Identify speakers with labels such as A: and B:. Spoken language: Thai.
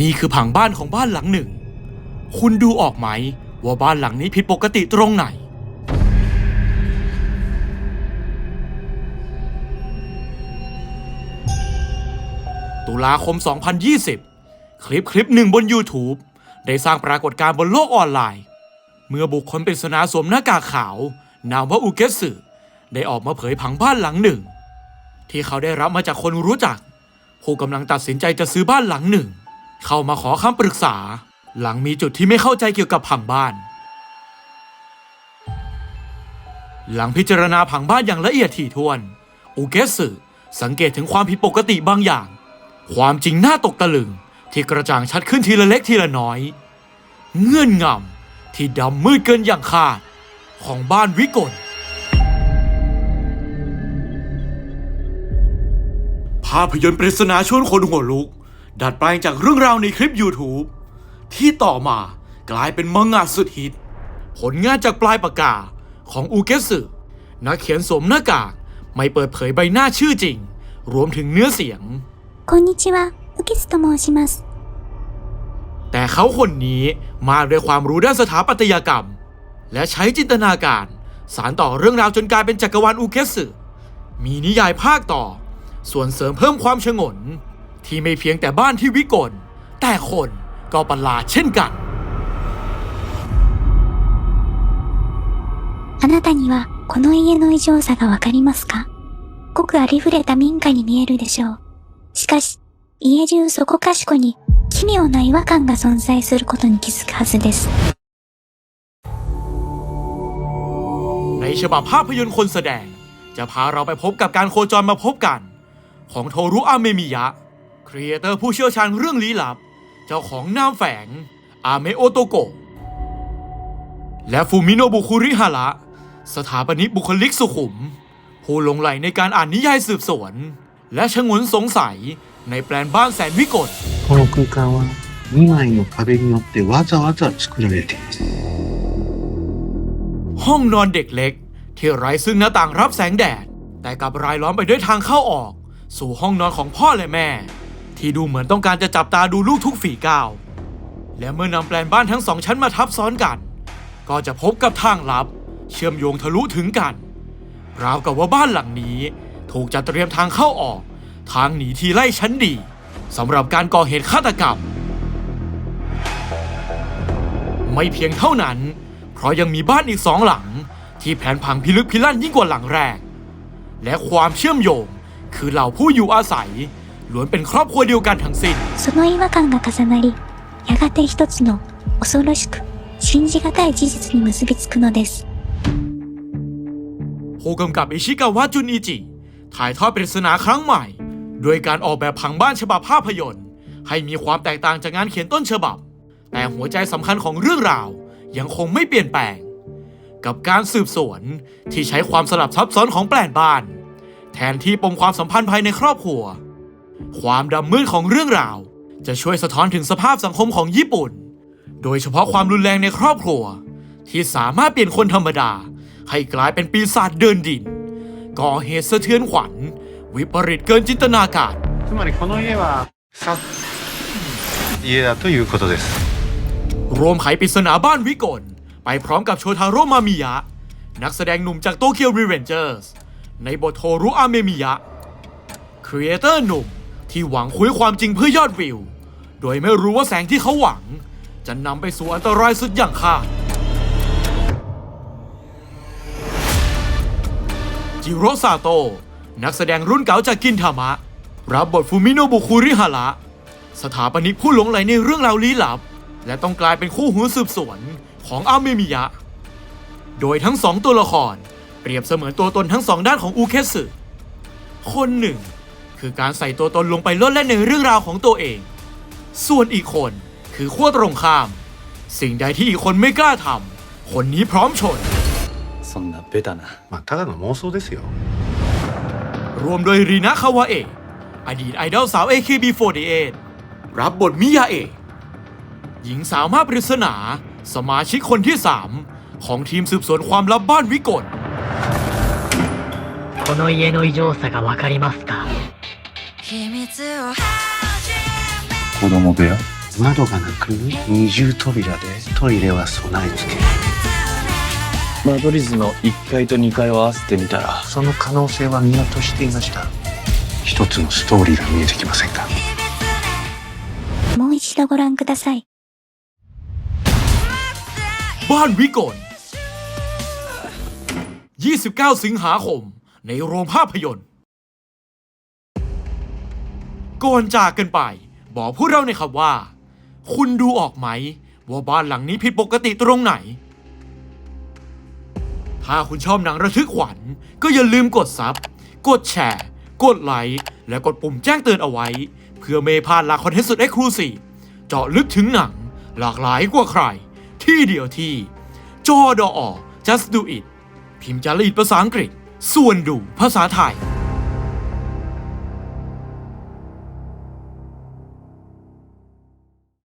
A: นี่คือผังบ้านของบ้านหลังหนึ่ง คุณดูออกไหม ว่าบ้านหลังนี้ผิดปกติตรงไหน ตุลาคม 2020 คลิปคลิปหนึ่งบน YouTube ได้สร้างปรากฏการณ์บนโลกออนไลน์ เมื่อบุคคลปริศนาสวมหน้ากากขาว นามว่าอุเกสึได้ออกมาเผยผังบ้านหลังหนึ่ง ที่เขาได้รับมาจากคนรู้จัก ผู้กำลังตัดสินใจจะซื้อบ้านหลังหนึ่ง เข้ามาขอคำปรึกษา หลังมีจุดที่ไม่เข้าใจเกี่ยวกับผังบ้าน หลังพิจารณาผังบ้านอย่างละเอียดถี่ถ้วน อุเกสึสังเกตถึงความผิดปกติบางอย่าง ความจริงน่าตกตะลึง ที่กระจ่างชัดขึ้นทีละเล็กทีละน้อย เงื่อนงำที่ดำมืดเกินอย่างคาด ของบ้านวิกลภาพยนตร์ปริศนาชวนคนหัวลุก ดัดแปลงจากเรื่องราวในคลิป YouTube ที่ต่อมากลายเป็นมังงะสุดฮิต ผลงานจากปลายปากกาของอูเกสึนักเขียนสวมหน้ากาก ไม่เปิดเผยใบหน้าชื่อจริง รวมถึงเนื้อเสียง
B: こんにちは、ウキスと申します。
A: แต่เขาคนนี้มาด้วยความรู้ด้านสถาปัตยกรรม และใช้จินตนาการ สารต่อเรื่องราวจนกลายเป็นจักรวาลอูเกสึมีนิยายภาคต่อ ส่วนเสริมเพิ่มความชงน ที่ไม่เพียงแต่บ้านที่วิกล แต่คนก็ประหลาดเช่นกัน
B: あなたには、この家の異常さがわかりますかごくありふれた民家に見えるでしょう。しかし、家中そこかしこに、奇妙な違和感が存在することに気づくはずです。
A: ในฉบับภาพยนตร์คนแสดง จะพาเราไปพบกับการโคจรมาพบกัน ของโทรุอาเมมิยะ ครีเอเตอร์ผู้เชี่ยวชาญเรื่องลี้ลับ เจ้าของนามแฝง อาเมโอโตโกะและฟูมิโนบุคุริฮาระ สถาปนิกบุคลิกสุขุม ผู้หลงไหลในการอ่านนิยายสืบสวน และชงนสงสัยในแปลนบ้านแสนวิกล
C: この空間は2枚の壁によってわざわざ作られています
A: ห้องนอนเด็กเล็ก ที่ไร้ซึ่งหน้าต่างรับแสงแดด แต่กลับรายล้อมไปด้วยทางเข้าออก สู่ห้องนอนของพ่อและแม่ ที่ดูเหมือนต้องการจะจับตาดูลูกทุกฝีก้าว และเมื่อนำแปลนบ้านทั้งสองชั้นมาทับซ้อนกัน ก็จะพบกับทางลับ เชื่อมโยงทะลุถึงกัน ราวกับว่าบ้านหลังนี้ ถูกจัดเตรียมทางเข้าออก ทางหนีทีไล่ชั้นดีสำหรับการก่อเหตุฆาตกรรม ไม่เพียงเท่านั้น เพราะยังมีบ้านอีกสองหลัง ที่แผนผังพิลึกพิลั่นยิ่งกว่าหลังแรก และความเชื่อมโยงคือเหล่าผู้อยู่อาศัย ล้วนเป็นครอบครัวเดียวกันทั้งสิ้น
B: その違和感が重なり、やがて一つの恐ろしく信じがたい事実に結びつくのです。
A: ผู้กำกับอิชิกาวะจุนอิจิ ถ่ายทอดปริศนาครั้งใหม่ โดยการออกแบบผังบ้านฉบับภาพยนตร์ ให้มีความแตกต่างจากงานเขียนต้นฉบับ แต่หัวใจสำคัญของเรื่องราว ยังคงไม่เปลี่ยนแปลง กับการสืบสวนที่ใช้ความสลับซับซ้อนของแปลนบ้าน แทนที่ปมความสัมพันธ์ภายในครอบครัว ความดำมืดของเรื่องราว จะช่วยสะท้อนถึงสภาพสังคมของญี่ปุ่น โดยเฉพาะความรุนแรงในครอบครัว ที่สามารถเปลี่ยนคนธรรมดา ให้กลายเป็นปีศาจเดินดิน ก่อเหตุสะเทือนขวัญ วิปริตเกินจินตนาการรวมไขปริศนาบ้านวิกลไปพร้อมกับโชทาโร่มามิยะ นักแสดงหนุ่มจากโตเกียวรีเวนเจอร์สในบทโทรุอาเมมิยะครีเอเตอร์หนุ่ม ที่หวังคุยความจริงเพื่อยอดวิว โดยไม่รู้ว่าแสงที่เขาหวัง จะนำไปสู่อันตรายสุดอย่างคาดจิโรซาโตะนักแสดงรุ่นเก่าจากกินทามะ รับบทฟูมิโนบุคุริฮาระสถาปนิกผู้หลงไหลในเรื่องราวลี้ลับ และต้องกลายเป็นคู่หูสืบสวนของอาเมมิยะ โดยทั้งสองตัวละคร เปรียบเสมือนตัวตนทั้งสองด้านของอูเคสึคนหนึ่ง คือการใส่ตัวตนลงไปลดเล่นในเรื่องราวของตัวเอง ส่วนอีกคนคือขั้วตรงข้าม สิ่งใดที่อีกคนไม่กล้าทำคนนี้พร้อมชน
D: そんなベタな
C: まあただの妄想ですよ
A: รวมโดยรีนะคาวาเอะอดีตไอดอลสาว AKB48 รับบทมิยาเอะหญิงสาวมาปริศนา สมาชิกคนที่ 3 ของทีมสืบสวนความลับบ้านวิกล
E: この家の異常さがわかりますか
F: 秘密を
G: 子供部屋
C: 窓がなく二重扉でトイレは備え付け
E: 間取り図の1階と2階を合わせてみたら
C: その可能性は見落としていました一つのストーリーが見えてきませんか
B: もう一度ご覧ください。
A: บ้านวิกล 29 สิงหาคม ในโรงภาพยนตร์ ก่อนจากกันไป บอกพวกเราในอยครับว่า คุณดูออกไหม ว่าบ้านหลังนี้ผิดปกติตรงไหน ถ้าคุณชอบหนังระทึกขวัญ ก็อย่าลืมกดซับกดแชร์ กดไลค์ และกดปุ่มแจ้งเตือนเอาไว้ เพื่อไม่พลาดหลักคอนเทนต์สุดเอ็กซ์คลูซีฟเจาะลึกถึงหนัง หลากหลายกว่าใคร ที่เดียวที่จอดอ just do it พิมพ์จารีตภาษาอังกฤษ ส่วนดูภาษาไทย